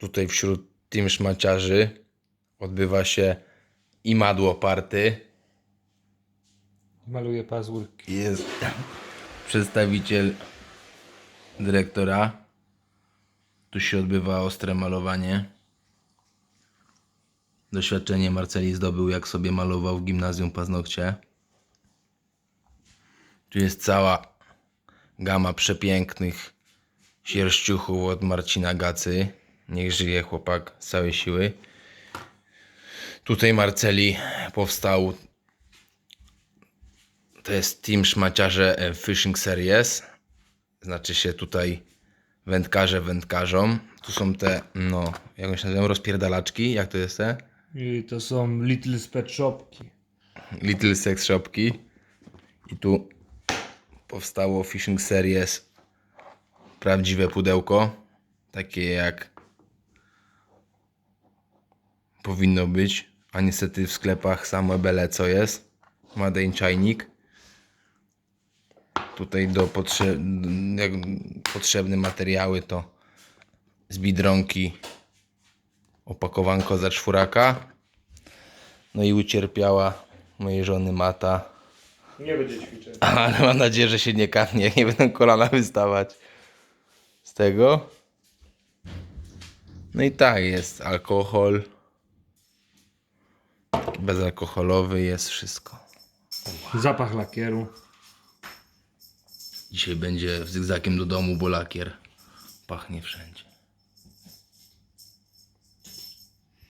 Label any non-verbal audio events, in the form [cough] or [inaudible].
tutaj wśród tym szmaciarzy odbywa się i madło party. Maluję pazurki. Jest przedstawiciel dyrektora. Tu się odbywa ostre malowanie. Doświadczenie Marceli zdobył, jak sobie malował w gimnazjum paznokcie. Tu jest cała gama przepięknych sierściuchów od Marcina Gacy. Niech żyje chłopak z całej siły. Tutaj Marceli powstał to jest Team Szmaciarze e, Fishing Series. Znaczy się tutaj wędkarze wędkarzom. Tu są te, no, jak się nazywają, rozpierdalaczki. Jak to jest te? I to są Little Pet Shopki. Little Sex Shopki. I tu powstało Fishing Series prawdziwe pudełko. Takie jak powinno być. A niestety w sklepach same bele co jest. Made in czajnik. Tutaj do potrze jak potrzebne materiały to z Biedronki opakowanko za czwóraka. No i ucierpiała mojej żony Mata. Nie będzie ćwiczeń. [laughs] Ale mam nadzieję, że się nie kapnie, nie będą kolana wystawać z tego. No i tak, jest alkohol. Bezalkoholowy jest wszystko. Zapach lakieru. Dzisiaj będzie zygzakiem do domu, bo lakier pachnie wszędzie.